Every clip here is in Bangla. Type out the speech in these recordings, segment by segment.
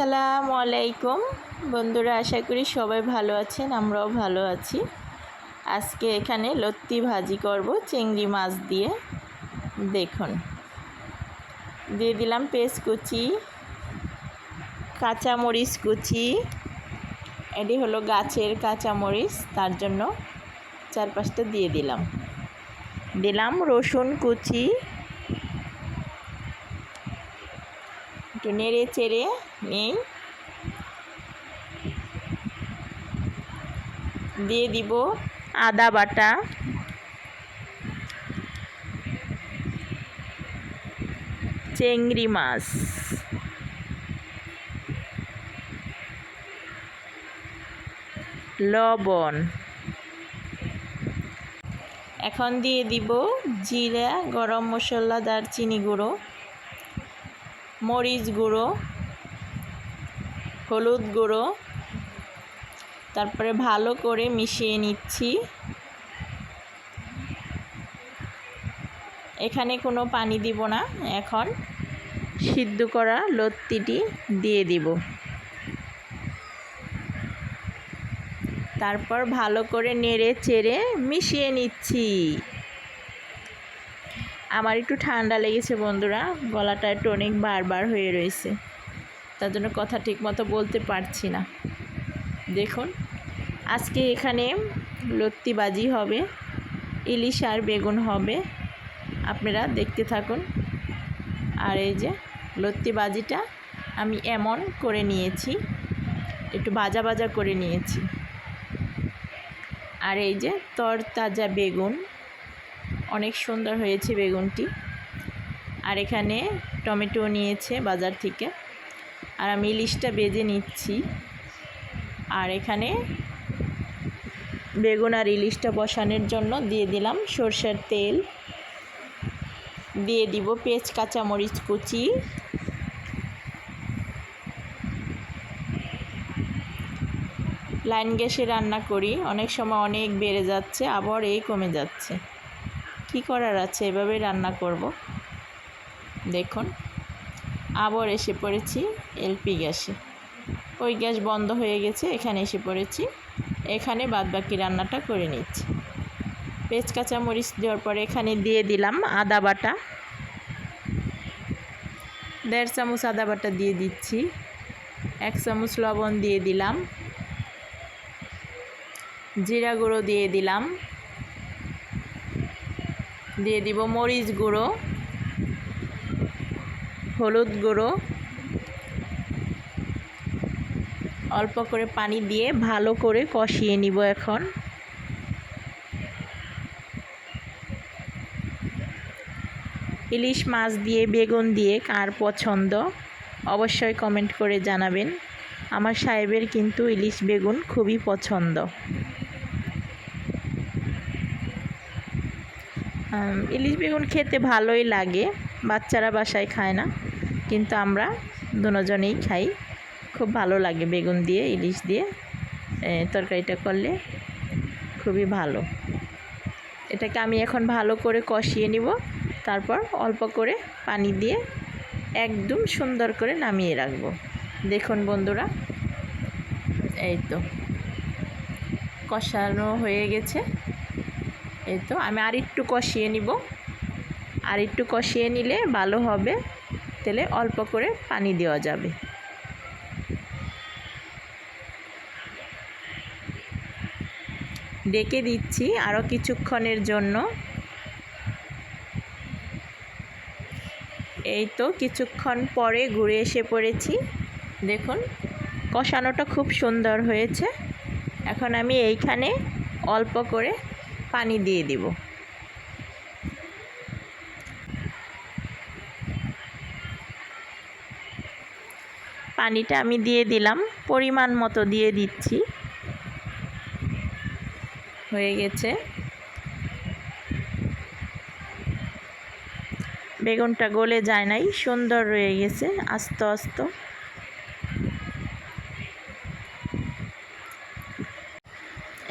আসসালামু আলাইকুম। বন্ধুরা, আশা করি সবাই ভালো আছেন, আমরাও ভালো আছি। আজকে এখানে লত্তি ভাজি করব চিংড়ি মাছ দিয়ে। দেখুন, দিয়ে দিলাম পেঁয়াজ কুচি, কাঁচামরিচ কুচি। এটি হলো গাছের কাঁচামরিচ, তার জন্য চারপাশটা দিয়ে দিলাম। দিলাম রসুন কুচি একটু নেড়ে চেড়ে নিই। দিয়ে দিব আদা বাটা। চিংড়ি মাছ। লবণ। এখন দিয়ে দিব জিরা, গরম মশলা, দারচিনি গুঁড়ো। মরিচ গুঁড়ো, হলুদ গুঁড়ো, তারপরে ভালো করে মিশিয়ে নিচ্ছি। এখানে কোনো পানি দিব না, এখন সিদ্ধ করা লত্তিটি দিয়ে দিব। তারপর ভালো করে নেড়ে চেড়ে মিশিয়ে নিচ্ছি। আমার একটু ঠান্ডা লেগেছে বন্ধুরা, গলাটা একটু অনেক বারবার হয়ে রয়েছে। তার জন্য কথা ঠিক মতো বলতে পারছি না। দেখুন, আজকে এখানে লত্তিবাজি হবে, ইলিশ আর বেগুন হবে। আপনারা দেখতে থাকুন। আর এই যে লত্তিবাজিটা আমি এমন করে নিয়েছি, একটু বাজা বাজা করে নিয়েছি। আর এই যে তরতাজা বেগুন অনেক সুন্দর হয়েছে বেগুনটি। আর এখানে টমেটো নিয়েছে বাজার থেকে। আর আমি ইলিশটা বেজে নিচ্ছি। আর এখানে বেগুন আর ইলিশটা বসানোর জন্য দিয়ে দিলাম সর্ষের তেল। দিয়ে দিব পেঁয়াজ, কাঁচামরিচ কুচি। লাইন গ্যাসে রান্না করি। অনেক সময় অনেক বেড়ে যাচ্ছে, আবার এই কমে যাচ্ছে। করার আছে? এভাবে রান্না করব। দেখুন, আবার এসে পড়েছি এলপি গ্যাসে। ওই গ্যাস বন্ধ হয়ে গেছে, এখানে এসে পড়েছি। এখানে বাদবাকি রান্নাটা করে নিচ্ছি। পেঁচ কাঁচা মরিচ দেওয়ার পরে এখানে দিয়ে দিলাম আদা বাটা। দেড় চামচ আদা বাটা দিয়ে দিচ্ছি। এক চামচ লবণ দিয়ে দিলাম। জিরা গুঁড়ো দিয়ে দিলাম। দিয়ে দিব মরিচ গুঁড়ো, হলুদ গুঁড়ো, অল্প করে পানি দিয়ে ভালো করে কষিয়ে নিব এখন। ইলিশ মাছ দিয়ে, বেগুন দিয়ে কার পছন্দ অবশ্যই কমেন্ট করে জানাবেন। আমার সাহেবের কিন্তু ইলিশ বেগুন খুবই পছন্দ। ইলিশ বেগুন খেতে ভালোই লাগে, বাচ্চারা বাসায় খায় না, কিন্তু আমরা দুজনেই খাই। খুব ভালো লাগে বেগুন দিয়ে, ইলিশ দিয়ে তরকারিটা করলে খুবই ভালো। এটাকে আমি এখন ভালো করে কষিয়ে নিব, তারপর অল্প করে পানি দিয়ে একদম সুন্দর করে নামিয়ে রাখব। দেখুন বন্ধুরা, এই তো, কষানো হয়ে গেছে। এই তো আমি আর একটু কষিয়ে নিব। আর একটু কষিয়ে নিলে ভালো হবে। তেলে অল্প করে পানি দেওয়া যাবে। ডেকে দিচ্ছি আরও কিছুক্ষণের জন্য। এই তো কিছুক্ষণ পরে ঘুরে এসে পড়েছি। দেখুন, কষানোটা খুব সুন্দর হয়েছে। এখন আমি এইখানে অল্প করে পানি দিয়ে দিব। পানিটা আমি দিয়ে দিলাম, পরিমাণ মতো দিয়ে দিচ্ছি। হয়ে গেছে। বেগুনটা গলে যায় নাই, সুন্দর রয়ে গেছে, আস্তে আস্তে।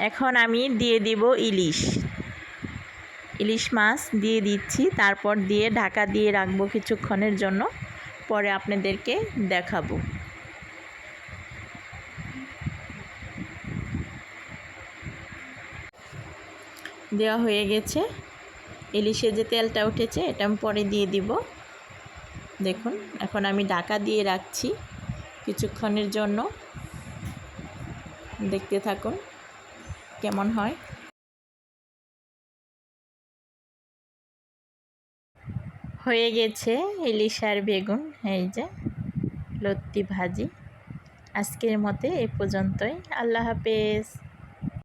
এখন আমি দিয়ে দিব ইলিশ। ইলিশ মাছ দিয়ে দিচ্ছি, তারপর দিয়ে ঢাকা দিয়ে রাখব কিছুক্ষণের জন্য, পরে আপনাদেরকে দেখাবো। দেওয়া হয়ে গেছে। ইলিশে যে তেলটা উঠেছে, এটা আমি পরে দিয়ে দিব। দেখুন, এখন আমি ঢাকা দিয়ে রাখছি কিছুক্ষণের জন্য। দেখতে থাকুন। কেমন হয়? হয়ে গেছে ইলিশার বেগুন, এই যে লত্তি ভাজি। আজকের মতে এ পর্যন্তই। আল্লাহ হাফেজ।